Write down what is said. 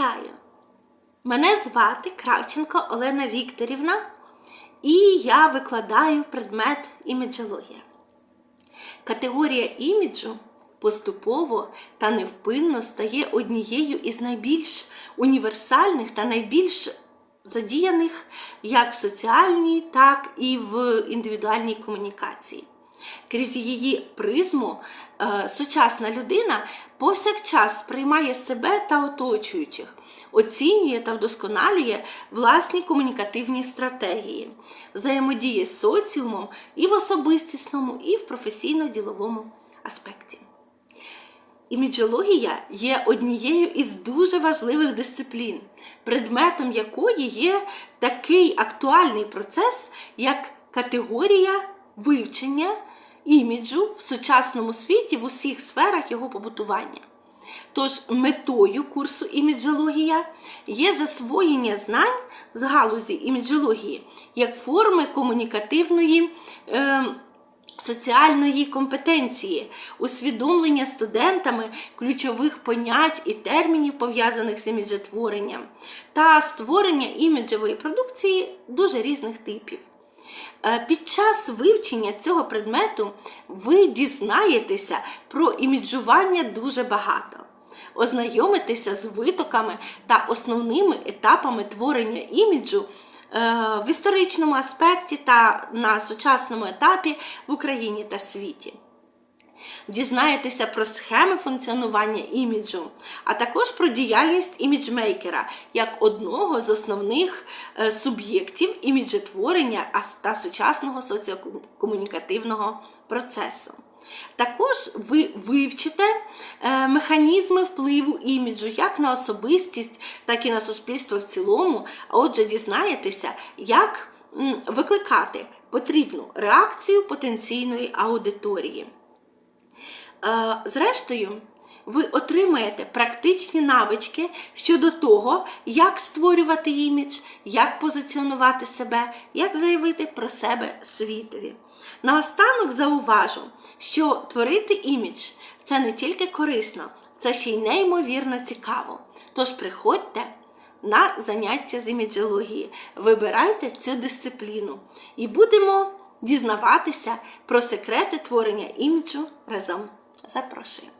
Вітаю! Мене звати Кравченко Олена Вікторівна, і я викладаю предмет іміджологія. Категорія іміджу поступово та невпинно стає однією із найбільш універсальних та найбільш задіяних як в соціальній, так і в індивідуальній комунікації. Крізь її призму е, сучасна людина повсякчас сприймає себе та оточуючих, оцінює та вдосконалює власні комунікативні стратегії, взаємодіє з соціумом і в особистісному, і в професійно-діловому аспекті. Іміджологія є однією із дуже важливих дисциплін, предметом якої є такий актуальний процес, як категорія вивчення іміджу в сучасному світі в усіх сферах його побутування. Тож метою курсу іміджологія є засвоєння знань з галузі іміджології як форми комунікативної. Е, соціальної компетенції, усвідомлення студентами ключових понять і термінів, пов'язаних з іміджетворенням, та створення іміджевої продукції дуже різних типів. Е, Під час вивчення цього предмету ви дізнаєтеся про іміджування дуже багато. Ознайомитеся з витоками та основними етапами творення іміджу е, в історичному аспекті та на сучасному етапі в Україні та світі. Дізнаєтеся про схеми функціонування іміджу, а також про діяльність іміджмейкера як одного з основних е, суб'єктів іміджетворення та сучасного соціокомунікативного процесу. Також ви вивчите е, механізми впливу іміджу як на особистість, так і на суспільство в цілому. А отже, дізнаєтеся, як викликати потрібну реакцію потенційної аудиторії. Е, Зрештою, ви отримаєте практичні навички щодо того, як створювати імідж, як позиціонувати себе, як заявити про себе світові. Наостанок зауважу, що творити імідж це не тільки корисно, це ще й неймовірно цікаво. Тож приходьте на заняття з іміджології, вибирайте цю дисципліну і будемо дізнаватися про секрети творення іміджу разом. Запрошую.